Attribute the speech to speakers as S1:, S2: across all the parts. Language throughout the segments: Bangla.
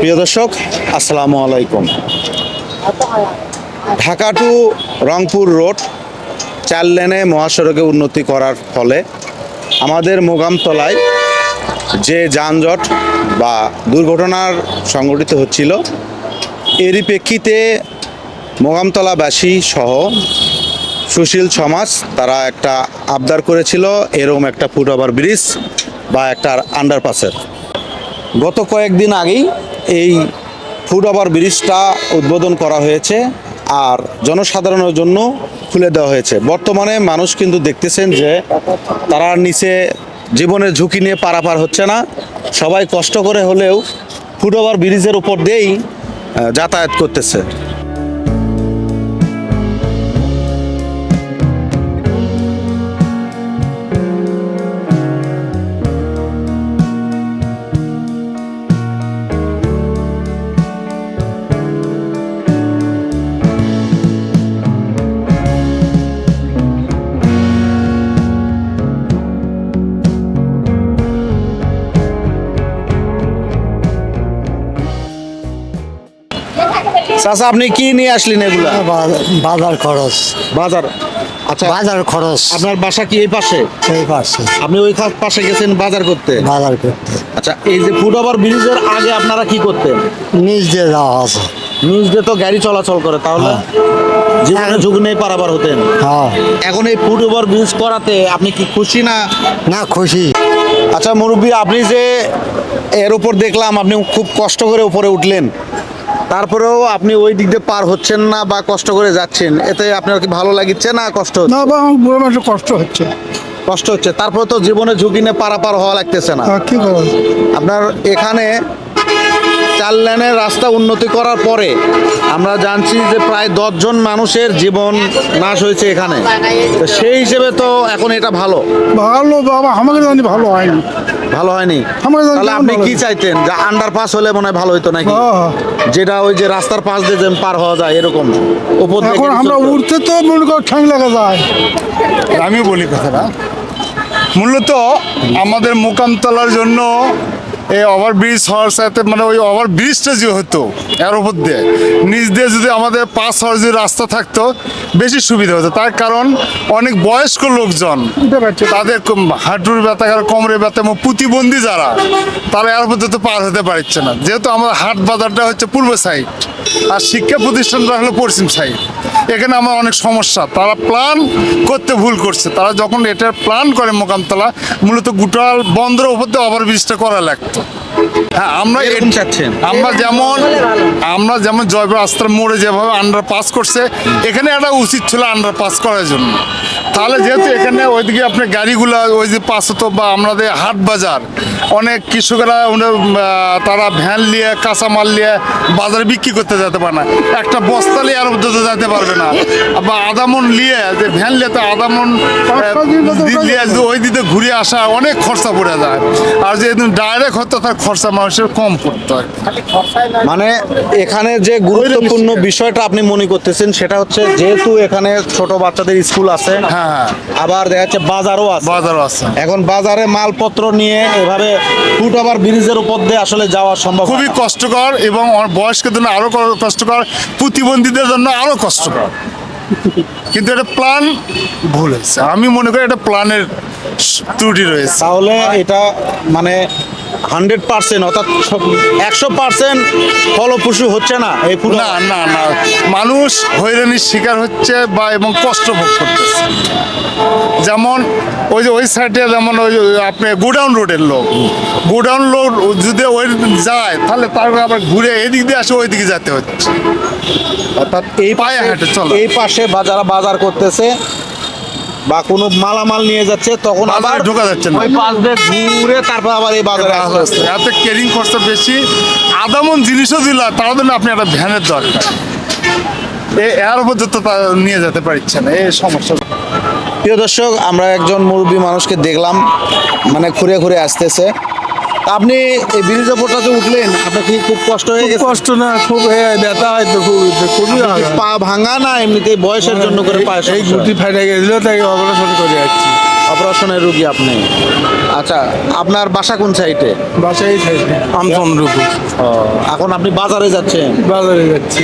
S1: প্রিয় দর্শক, আসসালামু আলাইকুম। ঢাকা টু রংপুর রোড, চার লেনে মহাসড়কে উন্নতি করার ফলে আমাদের মোগামতলায় যে যানজট বা দুর্ঘটনার সংঘটিত হচ্ছিল এরই প্রেক্ষিতে মোগামতলাবাসী সহ সুশীল সমাজ, তারা একটা আবদার করেছিল এরকম একটা ফুট ওভার ব্রিজ বা একটা আন্ডারপাসের গত কয়েকদিন আগেই এই ফুড ওভার ব্রিজটা উদ্বোধন করা হয়েছে আর জনসাধারণের জন্য খুলে দেওয়া হয়েছে। বর্তমানে মানুষ কিন্তু দেখতেছেন যে তারা নিচে জীবনের ঝুঁকি নিয়ে পারাপার হচ্ছে না। সবাই কষ্ট করে হলেও ফুড ওভার ব্রিজের উপর দিয়েই যাতায়াত করতেছে। চাচা আপনি কি নিয়ে আসলেন এগুলা?
S2: বাজার খরচ।
S1: বাজার? আচ্ছা
S2: বাজার খরচ।
S1: আপনার বাসা কি এই পাশে?
S2: সেই পাশে।
S1: আপনি ওই খা- পাশে গেছেন বাজার করতে?
S2: বাজার করতে।
S1: আচ্ছা এই যে ফুট ওভার ব্রিজের আগে আপনারা কি করতেন?
S2: নিজ দিয়ে যাওয়া আছে।
S1: নিউজ দিয়ে তো গাড়ি চলাচল করে তাহলে জীবনে ঝুঁকি নিয়ে পারাবার হতেন।
S2: হ্যাঁ।
S1: এখন এই ফুট ওভার ব্রিজ করাতে আপনি কি খুশি না?
S2: না খুশি।
S1: আচ্ছা মুরব্বী আপনি যে এর উপর দেখলাম আপনি খুব কষ্ট করে উপরে উঠলেন। তারপরেও আপনি ওই দিক দিয়ে পার হচ্ছেন না বা কষ্ট করে যাচ্ছেন এতে আপনার কি ভালো লাগিচ্ছে না কষ্ট হচ্ছে?
S3: না বা আমার বুড়ো মানুষের কষ্ট হচ্ছে।
S1: কষ্ট হচ্ছে তারপরে তো জীবনে ঝুঁকি নিয়ে পারাপার হওয়া লাগতেছে না।
S3: কি করব
S1: আপনার এখানে চার লেনের রাস্তা উন্নতি করার পরে আমরা জানছি যে প্রায় দশজন মানুষের জীবন নাশ হয়েছে এখানে। তো সেই হিসেবে তো এখন এটা ভালো।
S3: ভালো বাবা আমাকে জানি ভালো হয়নি।
S1: ভালো হয়নি। তাহলে আপনি কি চাইতেন? যে আন্ডার পাস হলে মনে হয় ভালো হতো নাকি?
S3: হ্যাঁ, হ্যাঁ।
S1: যেটা ওই যে রাস্তার পাশ দিয়ে যেন পার হওয়া যায় এরকম। উপর
S3: এখন আমরা উঠতে তো মনে করো ঠ্যাং লাগা যায়।
S4: আমিও বলি কথাটা। মূলত আমাদের মোকামতলার জন্য এই ওভারব্রিজ হওয়ার সাথে মানে ওই ওভারব্রিজটা যে হতো, এর উপর দিয়ে, নিচ দিয়ে যদি আমাদের পাস হওয়ার যদি রাস্তা থাকতো, বেশি সুবিধা হতো। তার কারণ অনেক বয়স্ক লোকজন, তাদের হাঁটুর ব্যথা, কারও কোমরে ব্যথা, এবং প্রতিবন্ধী যারা, তারা এর মধ্যে তো পার হতে পারছে না। যেহেতু আমার হাট বাজারটা হচ্ছে পূর্ব সাইড আর শিক্ষা প্রতিষ্ঠানটা হলো পশ্চিম সাইড এখানে আমার অনেক সমস্যা। তারা প্ল্যান করতে ভুল করছে। তারা যখন এটার প্ল্যান করে মোকামতলা মূলত গুটাল বন্দর উপর দিয়ে ওভারব্রিজটা করা লাগতো। হ্যাঁ আমরা আমরা যেমন আমরা যেমন জয়পুর রাস্তার মোড়ে যেভাবে আন্ডার পাস করছে এখানে একটা উচিত ছিল আন্ডার পাস করার জন্য। তাহলে যেহেতু এখানে ওইদিকে আপনার গাড়িগুলো ওই যে পাস হতো বা আমাদের হাট বাজার অনেক কৃষকরা ওনার, তারা ভ্যান নিয়ে কাঁচামাল নিয়ে বাজারে বিক্রি করতে যেতে পারে না। একটা বস্তা নিয়ে আর মধ্যে তো যেতে পারবে না। বা আদামন নিয়ে যে ভ্যান নিয়ে তো আদামন ওই দিকে ঘুরে আসা অনেক খরচা পড়ে যায়। আর যেহেতু ডাইরেক্ট হতো তার খরচা মানুষের কম পড়তো। হয়
S1: মানে এখানে যে গুরুত্বপূর্ণ বিষয়টা আপনি মনে করতেছেন সেটা হচ্ছে যেহেতু এখানে ছোট বাচ্চাদের স্কুল আছে
S4: হ্যাঁ হ্যাঁ।
S1: আবার দেখা যাচ্ছে বাজারও আছে।
S4: বাজারও আছে।
S1: এখন বাজারে মালপত্র নিয়ে এভাবে ফুট ওভার ব্রিজের উপর দিয়ে আসলে যাওয়া সম্ভব
S4: খুবই কষ্টকর এবং বয়স্কের জন্য আরও কষ্টকর প্রতিবন্ধীদের জন্য আরও কষ্টকর। কিন্তু এটা প্ল্যান ভুল হয়েছে। আমি মনে করি এটা প্ল্যানের ত্রুটি রয়েছে।
S1: তাহলে এটা মানে হান্ড্রেড পার্সেন্ট অর্থাৎ একশো পার্সেন্ট ফলপ্রসূ হচ্ছে না এই
S4: না না না। মানুষ হয়রানির শিকার হচ্ছে বা এবং কষ্ট ভোগ করতেছে। যেমন ওই যে ওই সাইডে যেমন ওই আপনি গোডাউন রোডের লোক। গোডাউন রোড যদি ওই যায় তাহলে তারপরে আবার ঘুরে এদিক দিয়ে আসে ওই দিকে যেতে হচ্ছে।
S1: অর্থাৎ এই
S4: পায়ে হেঁটে চলা।
S1: এই পাশে যারা বাজার করতেছে বা কোনো মালামাল নিয়ে যাচ্ছে তখন আবার
S4: ঢোকা যাচ্ছে না।
S1: ওই পাশ দিয়ে ঘুরে তারপর আবার এই বাজারে আসতে হচ্ছে।
S4: এত কেরিং খরচা বেশি আদামন জিনিসও দিলা তার জন্য আপনি একটা ভ্যানের দরকার এ এর মধ্যে তো নিয়ে যেতে পারছেন না এই সমস্যা
S1: প্রিয় দর্শক আমরা একজন মুরব্বী মানুষকে দেখলাম মানে ঘুরে ঘুরে আসতেছে আপনি এই ব্রিজের উপরটাতে উঠলেন আপনার কি খুব কষ্ট হয়ে গেছে?
S3: কষ্ট না খুব ব্যথা হয় তো খুব খুবই
S1: পা ভাঙা না এমনিতে বয়সের জন্য করে পায়ে
S3: এই? গুটি ফেটে গেছিল তাই অপারেশন করে যাচ্ছি।
S1: অপারেশনের রুগী আপনি। আচ্ছা আপনার বাসা কোন সাইডে?
S3: বাসায় থাকবে আমচন্দ্রপুর
S1: এখন আপনি বাজারে যাচ্ছেন?
S3: বাজারে যাচ্ছি।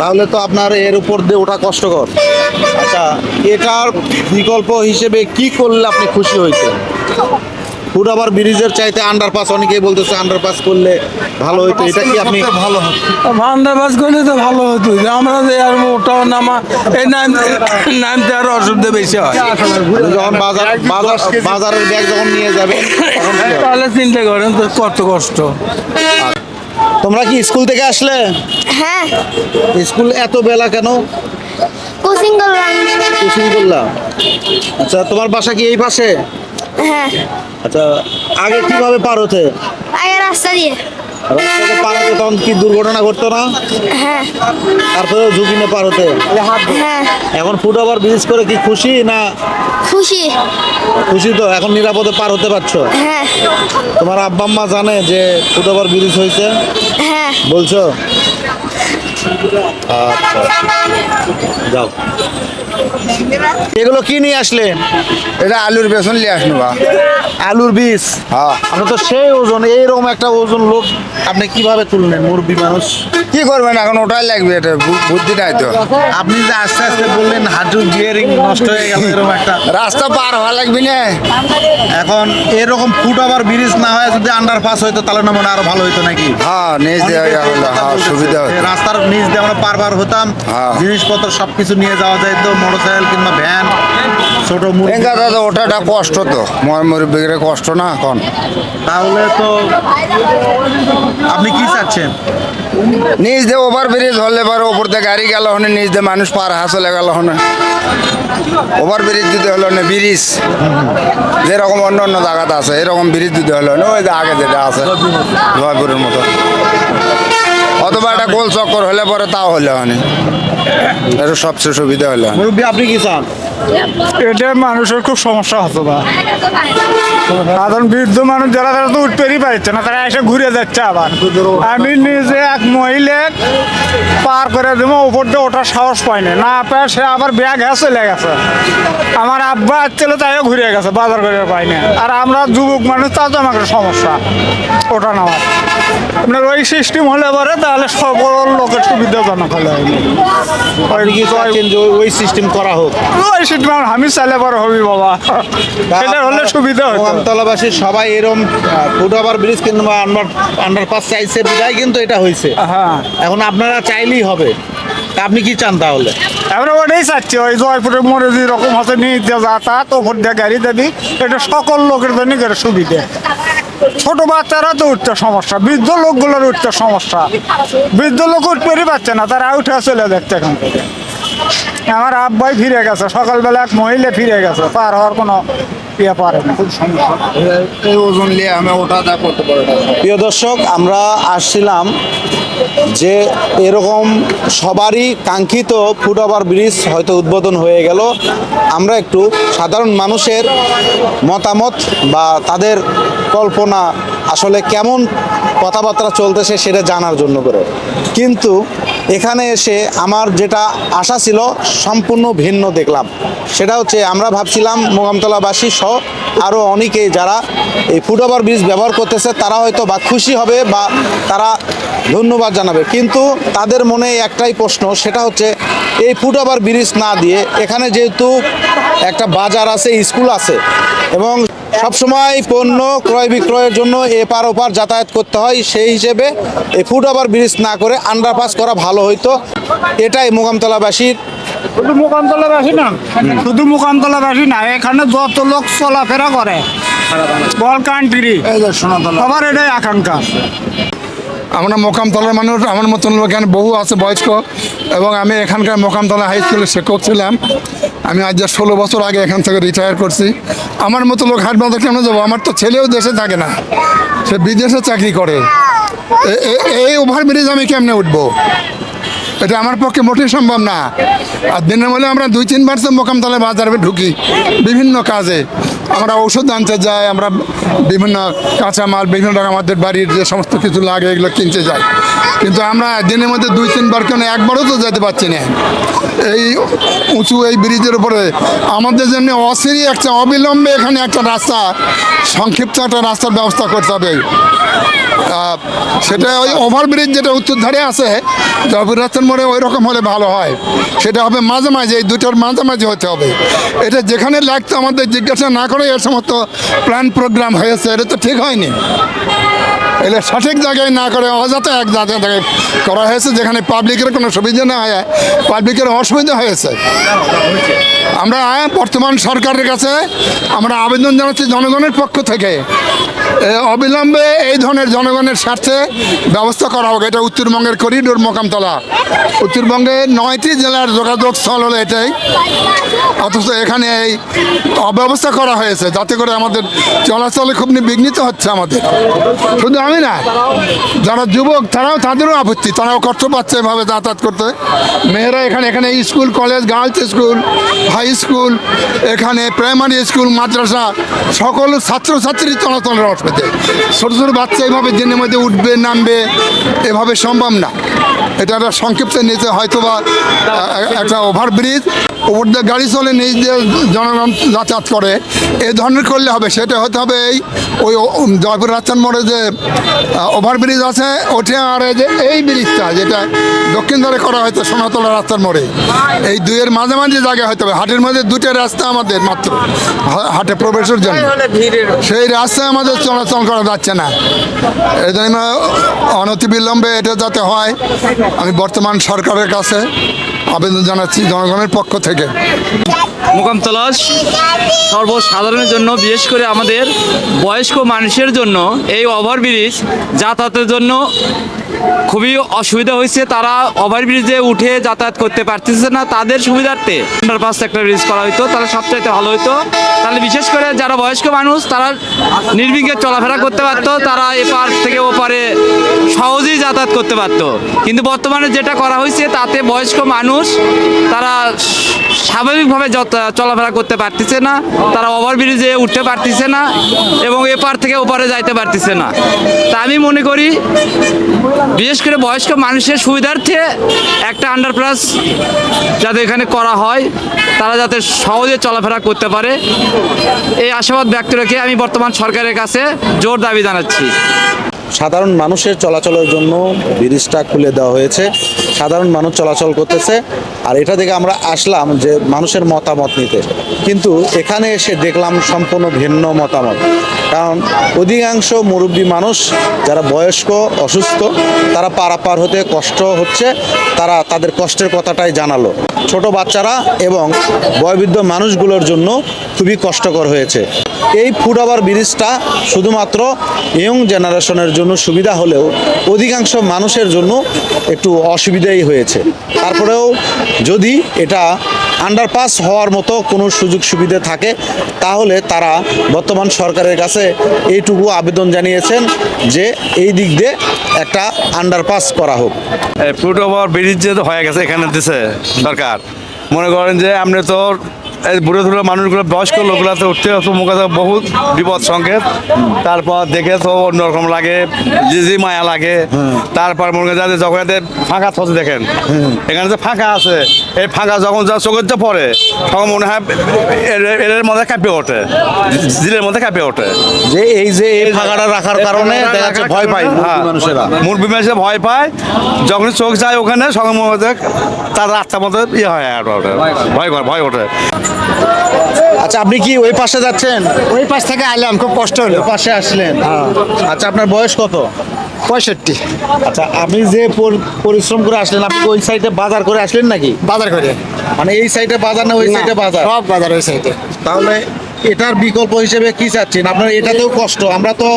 S1: তাহলে তো আপনার এর উপর দিয়ে ওঠা কষ্টকর। আচ্ছা এটার বিকল্প হিসেবে কি করলে আপনি খুশি হইতেন? ফুটাবার ব্রিজের চাইতে আন্ডারপাস অনেকেই বলতেছে আন্ডারপাস করলে ভালো হইতো। এটা কি আপনি
S4: ভালো হবে
S3: ভান্ডার করলে তো ভালো হতো। যে আমরা যে আর ওটাও নামা এই নাম নামতে আর অসুবিধা বেশি হয়।
S1: যখন বাজার বাজার বাজারের ব্যাগ যখন নিয়ে যাবে?
S3: তাহলে চিন্তা করেন তো কত কষ্ট।
S1: তোমরা কি স্কুল থেকে আসলে?
S5: হ্যাঁ।
S1: স্কুল এত বেলা কেন?
S5: কোচিং করলাম।
S1: কোচিং করলাম আচ্ছা তোমার বাসা কি এই পাশে?
S5: হ্যাঁ।
S1: আচ্ছা আগে কীভাবে পার হতে?
S5: আগে রাস্তা দিয়ে।
S1: রাস্তাতে পার হতে তখন কি দুর্ঘটনা ঘটতো না?
S5: হ্যাঁ।
S1: তারপরে ঝুঁকি নিয়ে পার হতে?
S5: হ্যাঁ।
S1: এখন ফুট ওভার ব্রিজ করে কি খুশি না?
S5: খুশি।
S1: খুশি তো এখন নিরাপদে পার হতে পারছ?
S5: হ্যাঁ।
S1: তোমার আব্বা আম্মা জানে যে ফুট ওভার ব্রিজ হয়েছে?
S5: হ্যাঁ।
S1: বলছো? আচ্ছা। যাও। এগুলো কি নিয়ে আসলে?
S4: এটা আলুর বেসন লিয়ে আসনু বা।
S1: আলুর বীজ?
S4: হ্যাঁ।
S1: আপনি তো সেই ওজন এইরকম একটা ওজন লোক আপনি কীভাবে তুললেন মুরব্বী মানুষ?
S4: কি করবেন এখন ওটাই লাগবে এটা বুদ্ধি নাই তো।
S1: আপনি যে আস্তে আস্তে বললেন হাঁটু গিয়ারিং নষ্ট হয়ে গেল এরকম একটা
S4: রাস্তা পার হওয়া লাগবে না।
S1: এখন এরকম ফুট ওভার ব্রিজ না হয় যদি আন্ডার পাস হইতো তাহলে না মনে আরও ভালো হইতো নাকি?
S4: হ্যাঁ নিজ দেওয়া হলো হ্যাঁ সুবিধা
S1: রাস্তার নিচ দিয়ে আমরা পারবার হতাম
S4: হ্যাঁ।
S1: জিনিসপত্র সবকিছু নিয়ে যাওয়া যাইত মোটরসাইকেল কিংবা ভ্যান ছোট মুরগি।
S4: দাদা ওটাটা কষ্ট তো। মর মুরব্বীর কষ্ট না এখন।
S1: তাহলে তো আপনি কি চাচ্ছেন?
S4: নিজ দিয়ে ওভার ব্রিজ হলে পরে ওপর দিয়ে গাড়ি গেল হনে নিজ দিয়ে মানুষ পার হাসলে গেল হনে। ওভার ব্রিজ যদি হলো না ব্রিজ। যেরকম অন্য অন্য জায়গাতে আছে এরকম ব্রিজ দিতে হলো না ওই আগে যেটা আছে জয়পুরের মতো। অথবা একটা গোল চক্কর হলে পরে তাও হলে হনে এটা সবচেয়ে সুবিধা হলে।
S1: মুরব্বী আপনি কি চান?
S3: এটা মানুষের খুব সমস্যা হতো বা সাধারণ বৃদ্ধ মানুষ যারা তারা তো উঠতেই পারছে না তারা এসে ঘুরে যাচ্ছে আবার। আমি নিজে এক মহিলা পার করে দেবো উপর দিয়ে ওঠার সাহস পাইনি না। পায় সে আবার ব্যাগ হ্যাঁ চলে গেছে। আমার আব্বা আসছিল তাইও ঘুরে গেছে বাজার করে পাইনি আর আমরা যুবক মানুষ তাও তো আমাকে সমস্যা ওঠা নামার আপনার ওই সিস্টেম হলে পরে তাহলে সকল লোকের সুবিধাজনক হলে
S1: ওই- সিস্টেম করা হোক?
S3: ওই সিস্টেম আমি চাইলে বড় হবি বাবা। সেটা হলে সুবিধা হতো।
S1: আমতলাবাসী সবাই এরম ফুট ওভার ব্রিজ কিংবা আন্ডারপাস চাইছে বিদায় কিন্তু এটা হয়েছে
S3: হ্যাঁ।
S1: এখন আপনারা চাইলেই হবে। তা আপনি কি চান তাহলে?
S3: আমরা ওটাই চাচ্ছি ওই জয়পুরের মোড়ে যে রকম হচ্ছে নিয়ে যাতায়াত ওপর দিয়ে গাড়ি দেবি এটা সকল লোকের জন্য সুবিধে। ছোট বাচ্চারা তো উঠতে সমস্যা বৃদ্ধ লোকগুলোর উঠতে সমস্যা। বৃদ্ধ লোক উঠতেই পারছে না তারা উঠে চলে যাচ্ছে এখান থেকে। আমার আব্বাই ফিরে গেছে। সকালবেলা এক মহিলা ফিরে গেছে পার হওয়ার কোনো ইয়ে পারে না। খুব সমস্যা
S4: এই ওজন নিয়ে আমি ওটা দা করতে পারি
S1: প্রিয় দর্শক আমরা আসছিলাম যে এরকম সবারই কাঙ্ক্ষিত ফুট ওভার ব্রিজ হয়তো উদ্বোধন হয়ে গেল। আমরা একটু সাধারণ মানুষের মতামত বা তাদের কল্পনা আসলে কেমন কথাবার্তা চলতেছে সেটা জানার জন্য করে। কিন্তু এখানে এসে আমার যেটা আশা ছিল সম্পূর্ণ ভিন্ন দেখলাম। সেটা হচ্ছে আমরা ভাবছিলাম মোগামতলাবাসী সহ আরও অনেকেই যারা এই ফুট ওভার ব্রিজ ব্যবহার করতেছে, তারা হয়তো বা খুশি হবে বা তারা ধন্যবাদ জানাবে। কিন্তু তাদের মনে একটাই প্রশ্ন, সেটা হচ্ছে এই ফুট ওভার ব্রিজ না দিয়ে এখানে যেহেতু একটা বাজার আছে, স্কুল আছে এবং সবসময় পণ্য ক্রয় বিক্রয়ের জন্য এপার ওপার যাতায়াত করতে হয়। সেই হিসেবে এই ফুট ওভার ব্রিজ না করে আন্ডারপাস করা ভালো হইতো। এটাই মোগামতলাবাসীর
S3: শুধু মুকামতলাবাসী না শুধু মুকামতলাবাসী না এখানে যত লোক চলাফেরা করে বল কান্ট্রি
S4: এই
S3: সবার এটাই আকাঙ্ক্ষা।
S6: আমরা মোকামতলার মানুষ আমার মতন লোক এখানে বহু আছে বয়স্ক এবং আমি এখানকার মোকামতলা হাই স্কুলের শিক্ষক ছিলাম। আমি আজ যা ষোলো বছর আগে এখান থেকে রিটায়ার করছি। আমার মতো লোক হাট বাজার কেমন যাব? আমার তো ছেলেও দেশে থাকে না। সে বিদেশে চাকরি করে। এই ওভারব্রিজ আমি কেমনে উঠবো? এটা আমার পক্ষে মোটেই সম্ভব না। আর দিনের মধ্যে আমরা দুই তিনবার তো মোকামতলা বাজারে ঢুকি, বিভিন্ন কাজে। আমরা ঔষধ আনতে যাই, আমরা বিভিন্ন কাঁচামাল, বিভিন্ন রকম আমাদের বাড়ির যে সমস্ত কিছু লাগে, এগুলো কিনতে যাই। কিন্তু আমরা দিনের মধ্যে দুই তিনবার কেন একবারও তো যেতে পারছি না। এই উঁচু এই ব্রিজের উপরে আমাদের জন্য অসিরি একটা, অবিলম্বে এখানে একটা রাস্তা, সংক্ষিপ্ত একটা রাস্তার ব্যবস্থা করতে হবে। সেটা ওই ওভারব্রিজ যেটা উত্তর ধারে আছে, জয়পুর রাস্তার মোড়ে ওই রকম হলে ভালো হয়। সেটা হবে মাঝে মাঝে এই দুটোর মাঝামাঝি হতে হবে। এটা যেখানে লাগতো আমাদের জিজ্ঞাসা না করে এ সমস্ত প্ল্যান প্রোগ্রাম হয়েছে, এটা তো ঠিক হয়নি। এটা সঠিক জায়গায় না করে, অযথা এক জায়গায় করা হয়েছে, যেখানে পাবলিকের কোনো সুবিধা না হয় পাবলিকের অসুবিধা হয়েছে। আমরা বর্তমান সরকারের কাছে আমরা আবেদন জানাচ্ছি জনগণের পক্ষ থেকে। অবিলম্বে এই ধরনের জনগণের স্বার্থে ব্যবস্থা করা হোক, এটা উত্তরবঙ্গের করিডোর মোকামতলা। উত্তরবঙ্গের নয়টি জেলার যোগাযোগ স্থল হলো এটাই। অথচ এখানে এই অব্যবস্থা করা হয়েছে, যাতে করে আমাদের চলাচলে খুব বিঘ্নিত হচ্ছে আমাদের। শুধু আমি না, যারা যুবক, তারাও তাদেরও আপত্তি, তারাও কষ্ট পাচ্ছে এভাবে যাতায়াত করতে। মেয়েরা এখানে এখানে school, college, girls school, high school, এখানে প্রাইমারি স্কুল, মাদ্রাসা, সকল ছাত্রছাত্রী চলাচলের অসুবিধে ছোটো ছোটো বাচ্চা এভাবে দিনের মধ্যে উঠবে, নামবে, এভাবে সম্ভব না। এটা একটা সংক্ষিপ্ত নিতে হয়তো বা একটা ওভারব্রিজ উপর দিয়ে গাড়ি চলে নিজ দিয়ে জনগণ যাতায়াত করে। এ ধরনের করলে হবে, সেটা হতে হবে এই, ওই জয়পুর রাস্তার মোড়ে যে ওভারব্রিজ আছে ওঠে আর এই যে এই ব্রিজটা যেটা দক্ষিণ ধারে করা হয়তো সোনাতলা রাস্তার মোড়ে। এই দুইয়ের মাঝামাঝি জায়গায় হতে হবে। হাটের মধ্যে দুটো রাস্তা আমাদের মাত্র হাটে প্রবেশের জন্য। সেই রাস্তায় আমাদের চলাচল করা যাচ্ছে না। এই জন্য অনতিবিলম্বে এটা যাতে হয় আমি বর্তমান সরকারের কাছে আবেদন জানাচ্ছি জনগণের পক্ষ থেকে।
S7: মোকাম তলাশ, সর্বসাধারণের জন্য, বিশেষ করে আমাদের বয়স্ক মানুষের জন্য এই ওভারব্রিজ যাতায়াতের জন্য খুবই অসুবিধা হয়েছে, তারা ওভারব্রিজে উঠে যাতায়াত করতে পারতেছে না, তাদের সুবিধার্থে আন্ডারপাস একটা ব্রিজ করা হতো তাহলে সবচাইতে ভালো হতো তাহলে বিশেষ করে যারা বয়স্ক মানুষ, তারা নির্বিঘ্নে চলাফেরা করতে পারতো, তারা এপার থেকে ওপারে সহজেই যাতায়াত করতে পারতো। কিন্তু বর্তমানে যেটা করা হয়েছে, তাতে বয়স্ক মানুষ, তারা স্বাভাবিকভাবে চলাফেরা করতে পারতেছে না, তারা ওভারব্রিজে উঠতে পারতেছে না, এবং এপার থেকে ওপারে যাইতে পারতেছে না। তা আমি মনে করি বিশেষ করে বয়স্ক মানুষের সুবিধার্থে একটা আন্ডারপাস যাতে এখানে করা হয়, তারা যাতে সহজে চলাফেরা করতে পারে। এই আশাবাদ ব্যক্ত রেখে আমি বর্তমান সরকারের কাছে জোর দাবি জানাচ্ছি।
S1: সাধারণ মানুষের চলাচলের জন্য ব্রিজটা খুলে দেওয়া হয়েছে। সাধারণ মানুষ চলাচল করতেছে। আর এটা থেকে আমরা আসলাম যে মানুষের মতামত নিতে। কিন্তু এখানে এসে দেখলাম সম্পূর্ণ ভিন্ন মতামত। কারণ অধিকাংশ মুরব্বী মানুষ যারা বয়স্ক, অসুস্থ, তারা পারাপার হতে কষ্ট হচ্ছে, তারা তাদের কষ্টের কথাটাই জানালো। ছোট বাচ্চারা এবং বয়বৃদ্ধ মানুষগুলোর জন্য খুবই কষ্টকর হয়েছে। এই ফুটওভার ব্রিজটা শুধুমাত্র ইয়ং জেনারেশনের জন্য সুবিধা হলেও অধিকাংশ মানুষের জন্য একটু অসুবিধাই হয়েছে। তারপরেও যদি এটা আন্ডারপাস হওয়ার মতো কোনো সুযোগ সুবিধা থাকে, তাহলে তারা বর্তমান সরকারের কাছে এইটুকু আবেদন জানিয়েছেন যে এই দিক দিয়ে একটা আন্ডারপাস করা হোক।
S8: ফুট ওভার ব্রিজ যে হয়ে গেছে এখানে দিছে সরকার। মনে করেন যে আপনি তো বুড়ো ধুলো মানুষগুলো বয়স্ক লোকগুলো তো উঠতে মুখে বহুত বিপদ সংকেত। তারপর দেখে তো অন্যরকম লাগে যে যে মায়া লাগে। তারপর মনে করেন যে যখন এদের ফাঁকা থতে দেখেন। এখানে যে ফাঁকা আছে এই ফাঁকা যখন যা চোখের যে পড়ে তখন মনে হয় এর- এর মধ্যে কাঁপে ওঠে জিলের মধ্যে কাঁপে ওঠে।
S1: যে এই যে এই ফাঁকাটা রাখার কারণে দেখা যাচ্ছে ভয় পায় মুরব্বী মানুষেরা।
S8: মুরব্বী মানুষেরা ভয় পায়। যখন চোখ যায় ওখানে সঙ্গে মধ্যে তার রাস্তার মধ্যে ইয়ে হয় আর ভয় ভয় ওঠে।
S1: আচ্ছা আপনি কি ওই পাশে যাচ্ছেন?
S2: ওই পাশ থেকে আইলাম খুব কষ্ট হলো।
S1: পাশে আসলেন। আচ্ছা আপনার বয়স কত?
S2: পঁয়ষট্টি।
S1: আচ্ছা আপনি যে পরিশ্রম করে আসলেন আপনি ওই সাইডে বাজার করে আসলেন নাকি?
S2: বাজার করে।
S1: মানে এই সাইডে বাজার না ওই সাইডে বাজার?
S2: সব বাজার ওই সাইডে
S1: তাহলে এটার বিকল্প হিসেবে কি চাচ্ছেন? আপনার এটাতেও কষ্ট। আমরা তো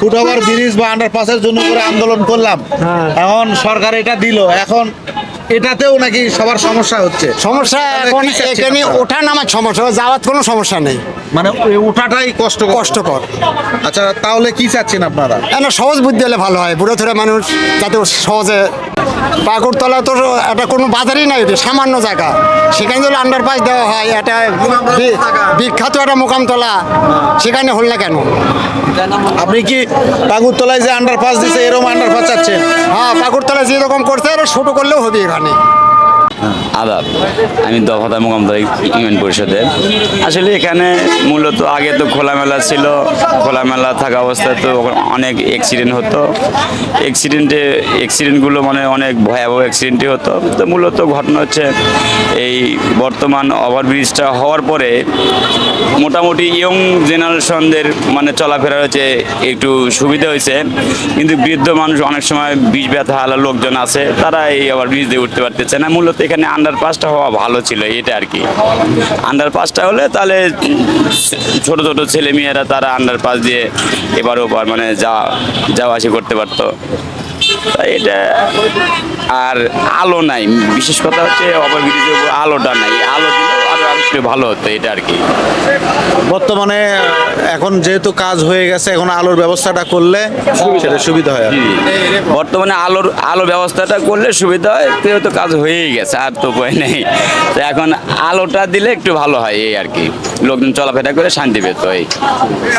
S1: ফুটওভার ব্রিজ বা আন্ডারপাসের জন্য করে আন্দোলন করলাম। এখন সরকার এটা দিল। এখন এটাতেও নাকি সবার সমস্যা হচ্ছে।
S2: সমস্যা এখন এখানে ওঠা নামার সমস্যা যাওয়ার কোনো সমস্যা নেই।
S1: মানে ওঠাটাই কষ্ট
S2: কষ্টকর।
S1: আচ্ছা তাহলে কি চাচ্ছেন আপনারা?
S2: এখন সহজ বুদ্ধি হলে ভালো হয় বুড়ো থুড়ে মানুষ যাতে সহজে পাকুড়তলা তো একটা কোনো বাজারই নাই এটা সামান্য জায়গা। সেখানে যদি আন্ডারপাস দেওয়া হয় এটা বিখ্যাত একটা মোকামতলা সেখানে হল না কেন?
S1: আপনি কি পাগুরতলায় যে আন্ডারপাস দিছে এরকম আন্ডারপাস চাচ্ছেন?
S2: হ্যাঁ পাকুড়তলা যেরকম করছে এটা ছোটো করলেও হবে এখানে
S9: আদাব। আমি দফাদা মোকামদার ইউনিয়ন পরিষদে আসলে এখানে মূলত আগে তো খোলামেলা ছিল, খোলামেলা থাকা অবস্থায় তো অনেক অ্যাক্সিডেন্ট হতো। অ্যাক্সিডেন্টে অ্যাক্সিডেন্টগুলো মানে অনেক ভয়াবহ অ্যাক্সিডেন্টই হতো। তো মূলত ঘটনা হচ্ছে, এই বর্তমান ওভারব্রিজটা হওয়ার পরে মোটামুটি ইয়ং জেনারেশনদের মানে চলাফেরা হচ্ছে একটু সুবিধা হয়েছে। কিন্তু বৃদ্ধ মানুষ অনেক সময় বিষ ব্যথা হালা লোকজন আছে, তারা এই ওভারব্রিজ দিয়ে উঠতে পারতেছে না। মূলত এখানে আন্ডারপাসটা হওয়া ভালো ছিল এটা আর কি। আন্ডারপাসটা হলে তাহলে ছোট ছোট ছেলে মেয়েরা তারা আন্ডারপাস দিয়ে এবার ওপার মানে যা যাওয়া আসি করতে পারতো। এটা আর আলো নাই, বিশেষ কথা হচ্ছে ওভারব্রিজের উপর আলোটা নাই। আলো দিলে একটু ভালো হতো এটা আর কি।
S1: বর্তমানে এখন যেহেতু কাজ হয়ে গেছে এখন আলোর ব্যবস্থাটা করলে সেটা সুবিধা হয়
S9: বর্তমানে আলোর আলো ব্যবস্থাটা করলে সুবিধা হয় যেহেতু কাজ হয়েই গেছে আর তো উপায় নেই। তো এখন আলোটা দিলে একটু ভালো হয় এই আর কি। লোকজন চলাফেরা করে শান্তি পেত এই।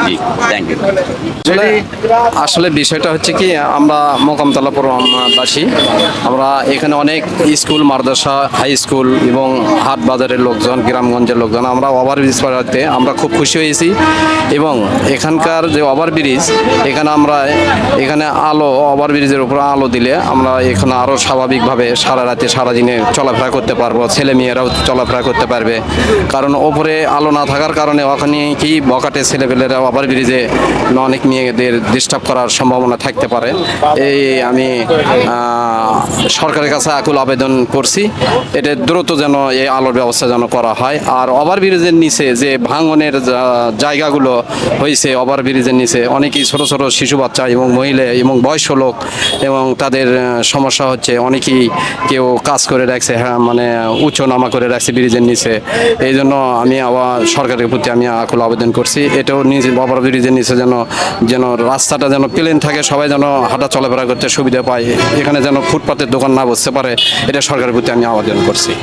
S9: জি থ্যাংক ইউ
S10: আসলে আসলে বিষয়টা হচ্ছে কি আমরা মোকামতলা বাসী আমরা এখানে অনেক স্কুল মাদ্রাসা হাই স্কুল এবং হাট বাজারের লোকজন গ্রামগঞ্জের লোকজন, আমরা ওভারব্রিজ পাড়াতে আমরা খুব খুশি হয়েছি এবং এখানকার যে ওভারব্রিজ এখানে আমরা, এখানে আলো ওভারব্রিজের উপর আলো দিলে আমরা এখানে আরও স্বাভাবিকভাবে সারা রাতে সারাদিনে চলাফেরা করতে পারব। ছেলে মেয়েরাও চলাফেরা করতে পারবে। কারণ ওপরে আলো না থাকার কারণে ওখানে কি বকাটে ছেলেপেলেরা ওভারব্রিজে অনেক মেয়েদের ডিস্টার্ব করার সম্ভাবনা থাকতে পারে। এই আমি সরকারের কাছে আকুল আবেদন করছি। এটা দ্রুত যেন এই আলোর ব্যবস্থা যেন করা হয়। আর ওভারব্রিজের নিচে যে ভাঙনের জায়গাগুলো হয়েছে, ওভারব্রিজের নিচে অনেকেই ছোট ছোট শিশু বাচ্চা এবং মহিলা এবং বয়স্ক লোক এবং তাদের সমস্যা হচ্ছে অনেকেই কেউ কাজ করে রাখছে হ্যাঁ মানে উঁচু নামা করে রাখছে ব্রিজের নিচে। এই জন্য আমি আবার সরকারের প্রতি আমি আকুল আবেদন করছি, এটাও নিজে ওভার ব্রিজের নিচে যেন যেন রাস্তাটা যেন প্লেন থাকে, সবাই যেন হাঁটা চলাফেরা করতে সুবিধা পায়, এখানে যেন ফুটপাতের দোকান না বসতে পারে, এটা সরকারের প্রতি আমি আবেদন করছি।